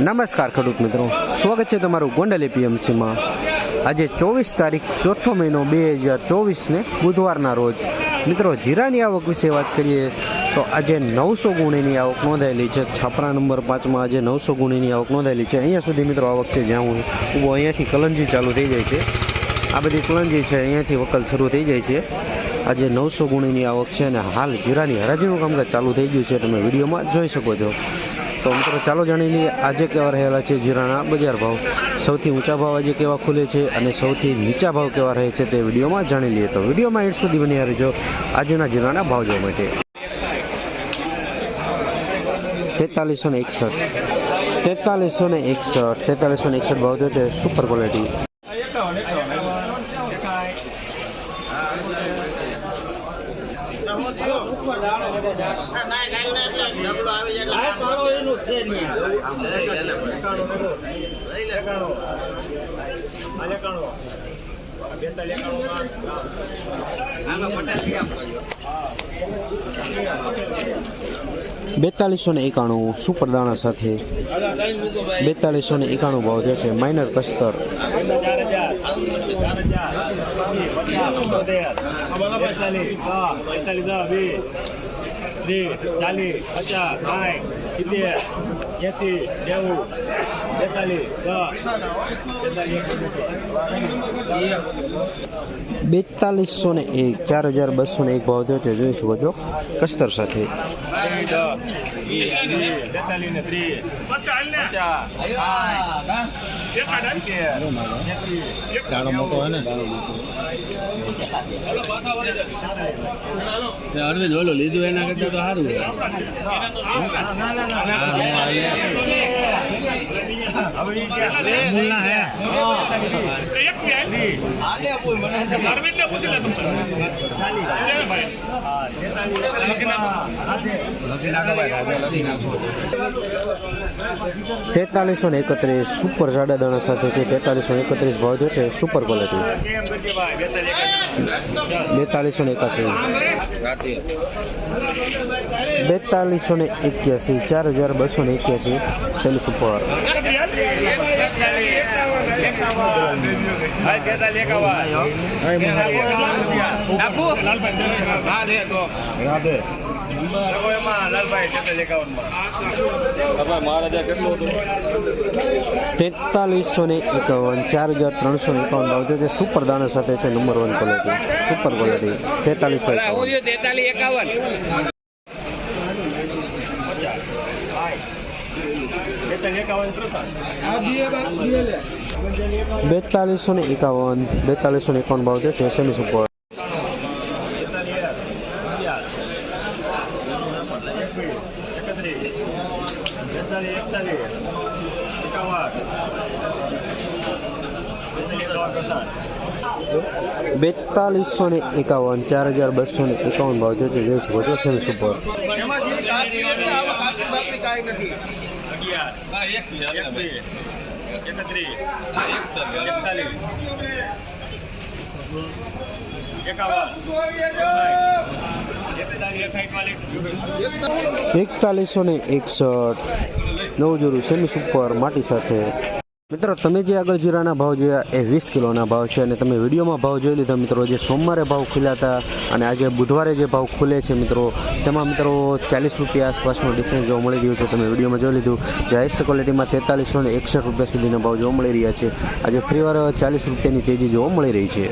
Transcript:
નમસ્કાર ખેડૂત મિત્રો. સ્વાગત છે તમારું ગોંડલ એપીએમસીમાં આજે ચોવીસ તારીખ, ચોથો મહિનો બે હજાર ચોવીસને બુધવારના રોજ. મિત્રો, જીરાની આવક વિશે વાત કરીએ તો આજે નવસો ગુણીની આવક નોંધાયેલી છે. છાપરા નંબર પાંચમાં આજે નવસો ગુણીની આવક નોંધાયેલી છે. અહીંયા સુધી મિત્રો આવક છે, જ્યાં હું ઊભો અહીંયાથી કલંજી ચાલુ થઈ જાય છે. આ બધી કલંજી છે, અહીંયાથી વકલ શરૂ થઈ જાય છે. આજે નવસો ગુણીની આવક છે અને હાલ જીરાની હરાજીનું કામકાજ ચાલુ થઈ ગયું છે. તમે વિડીયોમાં જોઈ શકો છો. તો મિત્રો, ચાલો જાણી લઈએ આજે કેવા રહેલા છે જીરાના બજાર ભાવ. સૌથી ઊંચા ભાવ આજે કેવા ખુલે છે અને સૌથી નીચા ભાવ કેવા રહે છે તે વિડીયોમાં જાણી લઈએ. તો વિડીયોમાં એડ સુધી બની રહેજો. આજના જીરાના ભાવ જોવા માટે. તેતાલીસો ને એકસઠ. તેતાલીસો ને એકસઠ. તેતાલીસો ને એકસઠ ભાવ જો છે સુપર ક્વોલિટી બેતાલીસો ને એકાણું સુપર દાણા સાથે બેતાલીસો ને એકાણું ભાવ જે છે. માઇનર કસ્તર ચાલીસ પચાસ સાઠ સિત્તેર એસી નેવું બેતાલીસ ને એક ચાર હજાર બસો ને એક ભાવ થયો છે જોઈ શકો છો કસ્તર સાથે ચાલો મોટો ને અરવિંદ લીધું એના કરતા તો સારું નાખો તેતાલીસો ને એકત્રીસ સુપર જાડા દાણા સાથે છે, તેતાલીસો ને એકત્રીસ ભાવ જો છે, સુપર ક્વોલિટી. બેતાલીસો ને એકાસી. બેતાલીસો ને એક્યાસી, ચાર હજાર બસો ને એક્યાસી સેલ સુપર. તેતાલીસો ને એકાવન, ચાર હજાર ત્રણસો ને એકાવન ભાવ છે સુપર દાણા સાથે છે number one quality super quality તેતાલીસો એકાવન. બેતાલીસો ને એકાવન બેતાલીસો ને એકાવન ભાવ જે છે સેમી સુપર બેતાલીસો ને એકાવન ચાર હજાર બસો ને એકાવન ભાવ જે છે જોઈ શકો છો સેમી સુપર એકતાલીસો ને એકસઠ નવજોરું સેમી સુપર માટી સાથે મિત્રો, તમે જે આગળ જીરાના ભાવ જોયા એ વીસ કિલોના ભાવ છે અને તમે વિડીયોમાં ભાવ જોઈ લીધા મિત્રો, જે સોમવારે ભાવ ખુલ્યા હતા અને આજે બુધવારે જે ભાવ ખુલે છે મિત્રો, તેમાં મિત્રો ચાલીસ રૂપિયા આસપાસનો ડિફરન્સ જોવા મળી રહ્યો છે. તમે વિડીયોમાં જોઈ લીધું જે હાઈસ્ટ ક્વોલિટીમાં તેતાલીસો ને એકસઠ રૂપિયા સુધીના ભાવ જોવા મળી રહ્યા છે. આજે ફરીવાર ચાલીસ રૂપિયાની તેજી જોવા મળી રહી છે.